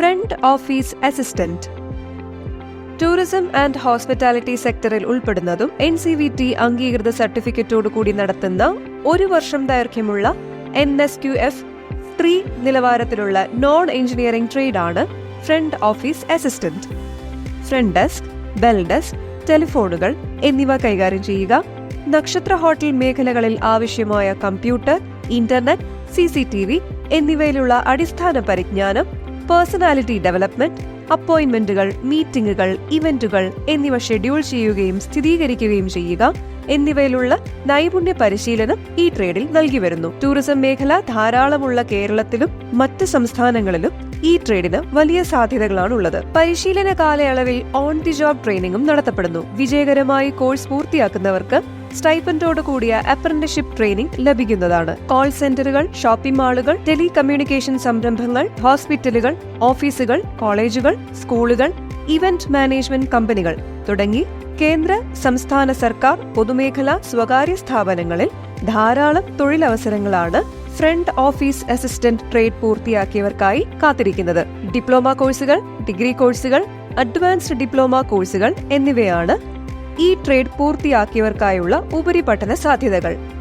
Front office assistant. Tourism and hospitality സെക്ടറിൽ ഉൾപ്പെടുന്നതും N C V T അംഗീകൃത സർട്ടിഫിക്കറ്റോടു കൂടി നടത്തുന്ന ഒരു വർഷം ദൈർഘ്യമുള്ള എൻ എസ് ക്യു എഫ് സ്ത്രീ നിലവാരത്തിലുള്ള നോൺ എഞ്ചിനീയറിംഗ് ട്രേഡ് ആണ് front office assistant. Front desk bell desk ടെലിഫോണുകൾ എന്നിവ കൈകാര്യം ചെയ്യുക. നക്ഷത്ര ഹോട്ടൽ മേഖലകളിൽ ആവശ്യമായ computer internet C C T V എന്നിവയിലുള്ള അടിസ്ഥാന പരിജ്ഞാനം പേഴ്സണാലിറ്റി ഡെവലപ്മെന്റ് അപ്പോയിന്റ്മെന്റുകൾ മീറ്റിംഗുകൾ ഇവന്റുകൾ എന്നിവ ഷെഡ്യൂൾ ചെയ്യുകയും സ്ഥിരീകരിക്കുകയും ചെയ്യുക എന്നിവയിലുള്ള നൈപുണ്യ പരിശീലനം ഈ ട്രേഡിൽ നൽകി വരുന്നു. ടൂറിസം മേഖല ധാരാളമുള്ള കേരളത്തിലും മറ്റ് സംസ്ഥാനങ്ങളിലും ഈ ട്രേഡിന് വലിയ സാധ്യതകളാണ് ഉള്ളത് പരിശീലന കാലയളവിൽ ഓൺ ദി ജോബ് ട്രെയിനിങ്ങും നടത്തപ്പെടുന്നു. വിജയകരമായി കോഴ്സ് പൂർത്തിയാക്കുന്നവർക്ക് സ്റ്റൈപ്പൻഡോട് കൂടിയ അപ്രന്റിഷിപ്പ് ട്രെയിനിംഗ് ലഭിക്കുന്നതാണ്. കോൾ സെന്ററുകൾ ഷോപ്പിംഗ് മാളുകൾ ടെലി കമ്മ്യൂണിക്കേഷൻ സംരംഭങ്ങൾ ഹോസ്പിറ്റലുകൾ ഓഫീസുകൾ കോളേജുകൾ സ്കൂളുകൾ ഇവന്റ് മാനേജ്മെന്റ് കമ്പനികൾ തുടങ്ങി കേന്ദ്ര സംസ്ഥാന സർക്കാർ പൊതുമേഖലാ സ്വകാര്യ സ്ഥാപനങ്ങളിൽ ധാരാളം തൊഴിലവസരങ്ങളാണ് ഫ്രണ്ട് ഓഫീസ് അസിസ്റ്റന്റ് ട്രേഡ് പൂർത്തിയാക്കിയവർക്കായി കാത്തിരിക്കുന്നത്. ഡിപ്ലോമ കോഴ്സുകൾ ഡിഗ്രി കോഴ്സുകൾ അഡ്വാൻസ്ഡ് ഡിപ്ലോമ കോഴ്സുകൾ എന്നിവയാണ് ഈ ട്രേഡ് പൂർത്തിയാക്കിയവർക്കായുള്ള ഉപരിപഠന സാധ്യതകൾ.